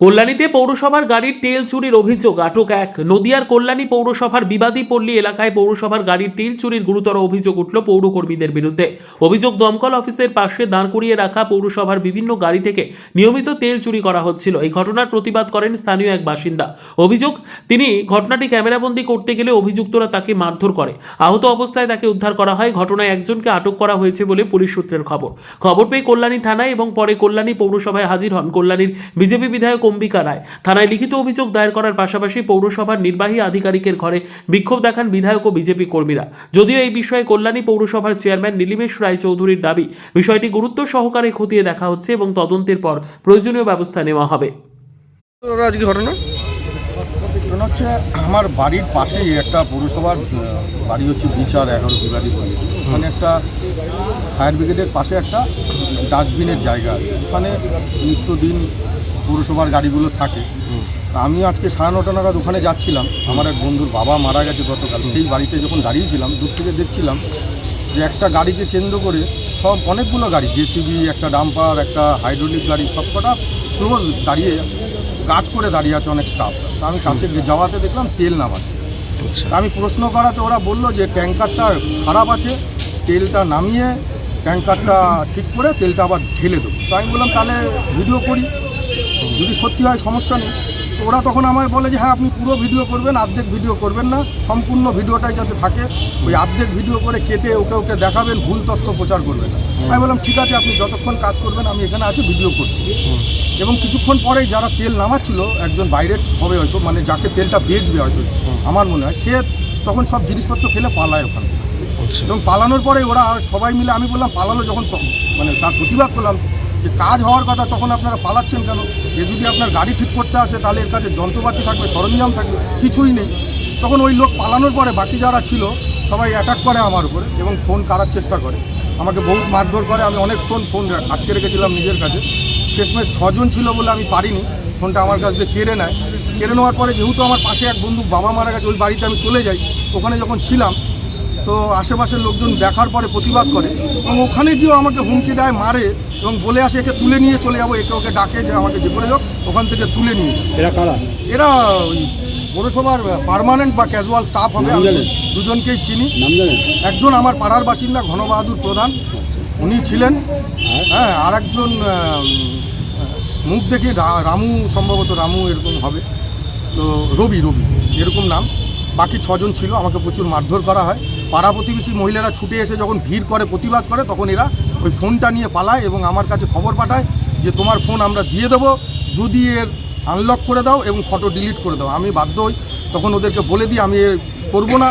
কল্যাণীতে পৌরসভার গাড়ির তেল চুরির অভিযোগ। আটক এক নদিয়ার কল্যাণী পৌরসভার বিবাদী পল্লী এলাকায় পৌরসভার গাড়ির তেল চুরির গুরুতর অভিযোগ উঠল পৌরকর্মীদের বিরুদ্ধে। অভিযোগ দমকল অফিসের পাশে দাঁড় করিয়ে রাখা পৌরসভার বিভিন্ন গাড়ি থেকে নিয়মিত তেল চুরি করা হচ্ছিল। এই ঘটনার প্রতিবাদ করেন স্থানীয় এক বাসিন্দা। অভিযোগ, তিনি ঘটনাটি ক্যামেরাবন্দি করতে গেলে অভিযুক্তরা তাকে মারধর করে। আহত অবস্থায় তাকে উদ্ধার করা হয়। ঘটনায় একজনকে আটক করা হয়েছে বলে পুলিশ সূত্রের খবর। খবর পেয়ে কল্যাণী থানায় এবং পরে কল্যাণী পৌরসভায় হাজির হন। কল্যাণীর বিজেপি বিধায়ক অম্বিকা রায়। থানায় লিখিত অভিযোগ দায়ের করার পাশাপাশি পৌরসভার নির্বাহী আধিকারিকের ঘরে বিক্ষোভ দেখান বিধায়ক ও বিজেপি কর্মীরা। যদিও এই বিষয়ে কল্যাণী পৌরসভার চেয়ারম্যান নীলিমেশ রায় চৌধুরীর দাবি বিষয়টি গুরুত্ব সহকারে খতিয়ে দেখা হচ্ছে এবং তদন্তের পর প্রয়োজনীয় ব্যবস্থা নেওয়া হবে। আজকে ঘটনা? ঘটনা হচ্ছে আমার বাড়ির পাশেই একটা পৌরসভার বাড়ি হচ্ছে বিচার এগারো বিবাদী বলে ওখানে একটা ফায়ার ব্রিগেডের পাশে একটা ডাস্টবিনের জায়গা। আছে। ওখানে নিত্যদিন পৌরসভার গাড়িগুলো থাকে। তা আমি আজকে সাড়ে নটা নাগাদ ওখানে যাচ্ছিলাম। আমার এক বন্ধুর বাবা মারা গেছে গতকাল। সেই বাড়িতে যখন দাঁড়িয়েছিলাম দূর থেকে দেখছিলাম যে একটা গাড়িকে কেন্দ্র করে সব অনেকগুলো গাড়ি জেসিবি একটা ডাম্পার একটা হাইড্রোলিক গাড়ি সব কটা ক্লোজ দাঁড়িয়ে গার্ড করে দাঁড়িয়ে আছে অনেক স্টাফ তা আমি কাছে গিয়ে যাওয়াতে দেখলাম তেল নামাচ্ছে। আচ্ছা। তা আমি প্রশ্ন করাতে ওরা বলল যে ট্যাঙ্কারটা খারাপ আছে তেলটা নামিয়ে ট্যাঙ্কারটা ঠিক করে তেলটা আবার ঢেলে দেবো। তো আমি বললাম তাহলে ভিডিও করি। যদি সত্যি হয় সমস্যা নেই। তো ওরা তখন আমায় বলে যে হ্যাঁ আপনি পুরো ভিডিও করবেন অর্ধেক ভিডিও করবেন না। সম্পূর্ণ ভিডিওটাই যাতে থাকে ওই অর্ধেক ভিডিও করে কেটে ওকে ওকে দেখাবেন ভুল তথ্য প্রচার করবেন আমি বললাম ঠিক আছে আপনি যতক্ষণ কাজ করবেন আমি এখানে আছি ভিডিও করছি। এবং কিছুক্ষণ পরেই যারা তেল নামাচ্ছিল একজন বাইরের হবে হয়তো মানে যাকে তেলটা বেচবে হয়তো আমার মনে হয় সে তখন সব জিনিসপত্র ফেলে পালায় ওখানে। আচ্ছা। এবং পালানোর পরে ওরা আর সবাই মিলে আমি বললাম পালালো যখন মানে তার প্রতিবাদ করলাম যে কাজ হওয়ার কথা তখন আপনারা পালাচ্ছেন কেন? এ যদি আপনার গাড়ি ঠিক করতে আসে, তাহলে এর কাছে যন্ত্রপাতি থাকবে, সরঞ্জাম থাকবে, কিছুই নেই। তখন ওই লোক পালানোর পরে বাকি যারা ছিল, সবাই অ্যাটাক করে আমার উপরে এবং ফোন কারার চেষ্টা করে। আমাকে বহুত মারধর করে, আমি অনেকক্ষণ ফোন আটকে রেখেছিলাম নিজের কাছে। শেষমেশ ছজন ছিল বলে আমি পারিনি ফোনটা আমার কাছ থেকে কেড়ে নেয়। কেড়ে নেওয়ার পরে যেহেতু আমার পাশে এক বন্ধু বাবা মারা গেছে, ওই বাড়িতে আমি চলে যাই। ওখানে যখন ছিলাম তো আশেপাশের লোকজন দেখার পরে প্রতিবাদ করে এবং ওখানে গিয়েও আমাকে হুমকি দেয় মারে এবং বলে আসে একে তুলে নিয়ে চলে যাব একে ওকে ডাকে যে আমাকে যে করে হোক ওখান থেকে তুলে নিয়ে এরা কারা? এরা ওই পৌরসভার পার্মানেন্ট বা ক্যাজুয়াল স্টাফ হবে দুজনকেই চিনি। একজন আমার পাড়ার বাসিন্দা ঘনবাহাদুর প্রধান। উনি ছিলেন। হ্যাঁ আর একজন মুখ দেখে রামু সম্ভবত রামু এরকম হবে। তো রবি রবি এরকম নাম। বাকি ছজন ছিল আমাকে প্রচুর মারধর করা হয়। পাড়া প্রতিবেশী মহিলারা ছুটে এসে যখন ভিড় করে, প্রতিবাদ করে, তখন এরা ওই ফোনটা নিয়ে পালায় এবং আমার কাছে খবর পাঠায় যে তোমার ফোন আমরা দিয়ে দেবো, যদি এর আনলক করে দাও এবং ফটো ডিলিট করে দাও। আমি বাধ্য হই। তখন ওদেরকে বলে দিই, আমি করব না।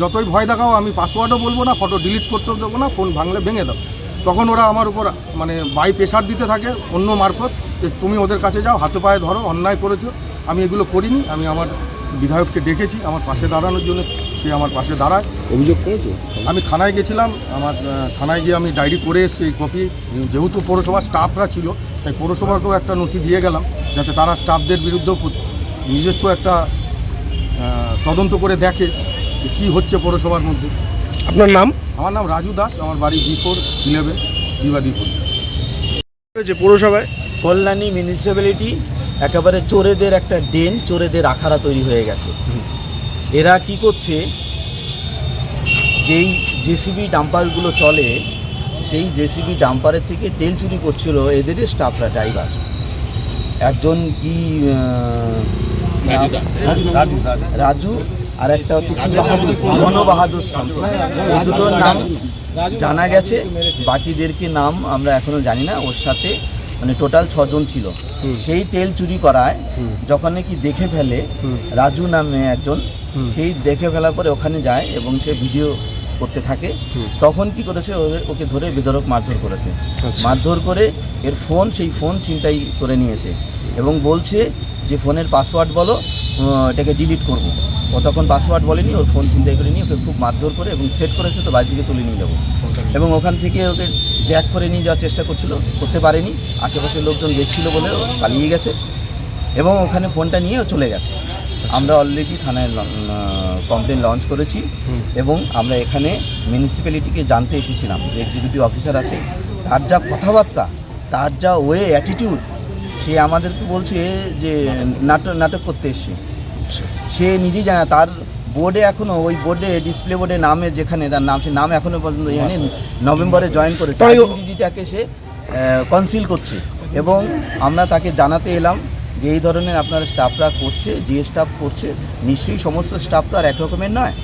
যতই ভয় দেখাও, আমি পাসওয়ার্ডও বলব না ফটো ডিলিট করতে দেবো না ফোন ভাঙলে ভেঙে দাও। তখন ওরা আমার উপর মানে বাই প্রেশার দিতে থাকে অন্য মারফত যে তুমি ওদের কাছে যাও, হাতে পায়ে ধরো, অন্যায় করেছ। আমি এগুলো করিনি। আমি আমার বিধায়ককে ডেকেছি, আমার পাশে দাঁড়ানোর জন্য সে আমার পাশে দাঁড়ায়। অভিযোগ করেছ? আমি থানায় গেছিলাম আমার থানায় গিয়ে আমি ডায়েরি করে এসেছি এই কপি। যেহেতু পৌরসভার স্টাফরা ছিল তাই পৌরসভাকেও একটা নথি দিয়ে গেলাম যাতে তারা স্টাফদের বিরুদ্ধেও নিজস্ব একটা তদন্ত করে দেখে কী হচ্ছে পৌরসভার মধ্যে। আপনার নাম? আমার নাম রাজু দাস আমার বাড়ি বি ফোর ইলেভেন বিবাদীপুর। যে পৌরসভায়? কল্যাণী মিউনিসিপ্যালিটি একেবারে চোরেদের একটা ডেন চোরেদের আখাড়া তৈরি হয়ে গেছে। এরা কি করছে? যেই জেসিবি ডাম্পারগুলো চলে সেই জেসিবি ডাম্পারের থেকে তেল চুরি করছিল এদের স্টাফরা ড্রাইভার। একজন কি রাজু আর একটা হচ্ছে কি বাহাদুর ঘন বাহাদুর সামথিং এই দুটোর নাম জানা গেছে। বাকিদেরকে নাম আমরা এখনও জানি না। ওর সাথে মানে টোটাল ছজন ছিল। সেই তেল চুরি করায় যখন নাকি দেখে ফেলে রাজু নামে একজন সেই দেখে ফেলার পরে ওখানে যায় এবং সে ভিডিও করতে থাকে। তখন কি করেছে ওদের- ওকে ধরে বেদরক মারধর করেছে। আচ্ছা। মারধর করে এর ফোন সেই ফোন ছিনতাই করে নিয়েছে এবং বলছে যে ফোনের পাসওয়ার্ড বলো এটাকে ডিলিট করব। ও তখন পাসওয়ার্ড বলেনি ওর ফোন চিন্তাই করে নিয়ে ওকে খুব মারধর করে এবং থ্রেট করেছে তো বাড়ি থেকে তুলে নিয়ে যাব। এবং ওখান থেকে ওকে ড্যাক করে নিয়ে যাওয়ার চেষ্টা করছিল করতে পারেনি আশেপাশের লোকজন দেখছিল বলে ও পালিয়ে গেছে এবং ওখানে ফোনটা নিয়েও চলে গেছে। আমরা অলরেডি থানায় কমপ্লেন লঞ্চ করেছি এবং আমরা এখানে মিউনিসিপ্যালিটিকে জানতে এসেছিলাম যে এক্সিকিউটিভ অফিসার আছে তার যা কথাবার্তা তার যা ওয়ে অ্যাটিটিউড সে আমাদেরকে বলছে যে নাটক নাটক করতে এসছে। সে নিজেই জানে তার বোর্ডে এখনও ওই বোর্ডে ডিসপ্লে বোর্ডে নামে যেখানে তার নাম সে নাম এখনও পর্যন্ত এখানে নভেম্বরে জয়েন করেছে। আইডেন্টিটিটাকে সে কনসিল করছে। এবং আমরা তাকে জানাতে এলাম যে এই ধরনের আপনার স্টাফরা করছে যে স্টাফ করছে নিশ্চয়ই সমস্ত স্টাফ তো আর একরকমের নয়।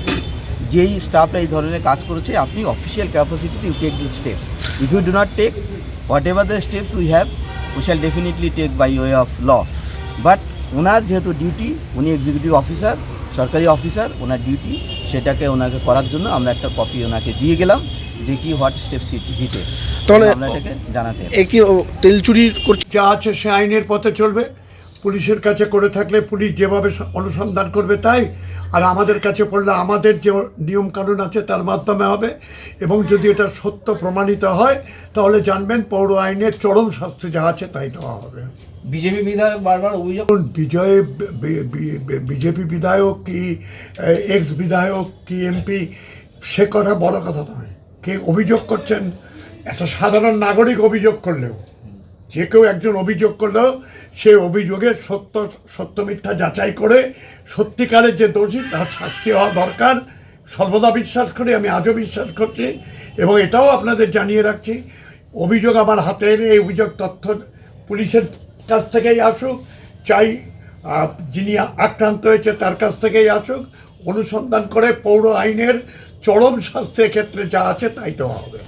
যেই স্টাফরা এই ধরনের কাজ করেছে আপনি official ক্যাপাসিটিতে you take this steps if you do not take whatever the steps we have we shall definitely take by way of law but ওনার যেহেতু ডিউটি উনি এক্সিকিউটিভ অফিসার সরকারি অফিসার ওনার ডিউটি সেটাকে ওনাকে করার জন্য আমরা একটা কপি ওনাকে দিয়ে গেলাম। দেখি হোয়াট স্টেপস হি টেক্স তাহলে আমরা এটাকে জানাতে। এ কি তেল চুরি করছে যা আছে সে আইনের পথে চলবে। পুলিশের কাছে করে থাকলে পুলিশ যেভাবে অনুসন্ধান করবে তাই। আর আমাদের কাছে পড়লে আমাদের যে নিয়ম কানুন আছে তার মাধ্যমে হবে। এবং যদি এটা সত্য প্রমাণিত হয় তাহলে জানবেন পৌর আইনের চরম শাস্তি যা আছে তাই দেওয়া হবে। বিজেপি বিধায়ক বারবার অভিযোগ বিজয় বিজেপি বিধায়ক কি এক্স বিধায়ক কি, এমপি, সে কথা বড় কথা নয়। কে অভিযোগ করছেন? একটা সাধারণ নাগরিক অভিযোগ করলেও, যে কেউ একজন অভিযোগ করলেও, সে অভিযোগের সত্য সত্য মিথ্যা যাচাই করে সত্যিকারের যে দোষী, তার শাস্তি হওয়া দরকার। সর্বদা বিশ্বাস করি, আমি আজও বিশ্বাস করছি এবং এটাও আপনাদের জানিয়ে রাখছি। অভিযোগ আমার হাতে এলে এই অভিযোগ তথ্য পুলিশের কাছ থেকেই আসুক, চাই যিনি আক্রান্ত হয়েছে তার কাছ থেকেই আসুক, অনুসন্ধান করে পৌর আইনের চরম স্বাস্থ্যের ক্ষেত্রে যা আছে তাই তো হবে।